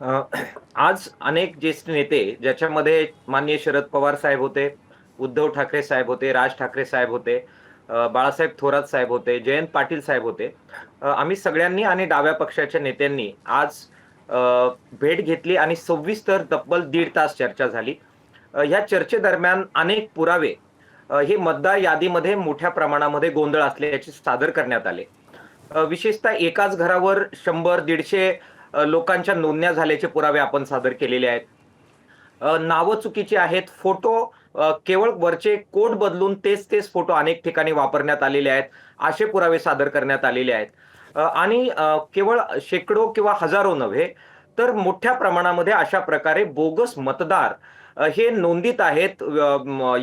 आज अनेक ज्येष्ठ नेते ज्याच्यामध्ये माननीय शरद पवार साहेब होते, उद्धव ठाकरे साहेब होते, राज ठाकरे साहेब होते, बाळासाहेब थोरात साहेब होते, जयंत पाटील साहेब होते. आम्ही सगळ्यांनी आणि डाव्या पक्षाच्या नेत्यांनी आज भेट घेतली आणि सव्वीस तर तब्बल दीड तास चर्चा झाली. ह्या चर्चेदरम्यान अनेक पुरावे हे मतदार यादीमध्ये मोठ्या प्रमाणामध्ये गोंधळ असल्याचे सादर करण्यात आले. विशेषतः एकाच घरावर शंभर दीडशे लोकांच्या नोंदण्या झाल्याचे पुरावे आपण सादर केलेले आहेत. नावं चुकीची आहेत. फोटो केवळ वरचे कोड बदलून तेच-तेच फोटो अनेक ठिकाणी वापरण्यात आलेले आहेत. असे पुरावे सादर करण्यात आलेले आहेत. आणि केवळ शेकडो किंवा हजारो नव्हे, तर मोठ्या प्रमाणामध्ये अशा प्रकारे बोगस मतदार हे नोंदीत आहेत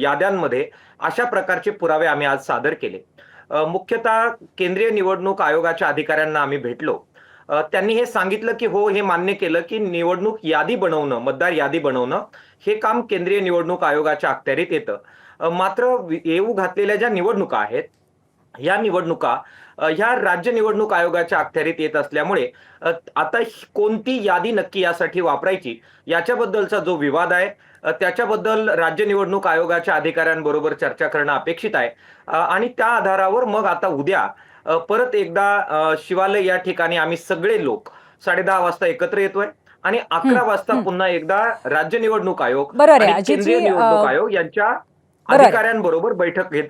याद्यांमध्ये. अशा प्रकारचे पुरावे आम्ही आज सादर केले. मुख्यतः केंद्रीय निवडणूक आयोगाच्या अधिकाऱ्यांना आम्ही भेटलो. त्यांनी हे सांगितलं, की हो, हे मान्य केलं, की निवडणूक यादी बनवणं, मतदार यादी बनवणं, हे काम केंद्रीय निवडणूक आयोगाच्या अखत्यारीत येतं. मात्र येऊ घातलेल्या ज्या निवडणुका आहेत, या निवडणुका ह्या राज्य निवडणूक आयोगाच्या अखत्यारीत येत असल्यामुळे आता कोणती यादी नक्की यासाठी वापरायची, याच्याबद्दलचा जो विवाद आहे, त्याच्याबद्दल राज्य निवडणूक आयोगाच्या अधिकाऱ्यांबरोबर चर्चा करणं अपेक्षित आहे. आणि त्या आधारावर मग आता उद्या परत एकदा शिवालय या ठिकाणी आम्ही सगळे लोक 10:30 वाजता एकत्र येतोय आणि 11 हं, वाजता. पुन्हा एकदा राज्य निवडणूक आयोग केंद्रीय निवडणूक आयोग यांच्या. अधिकाऱ्यांबरोबर बैठक घेत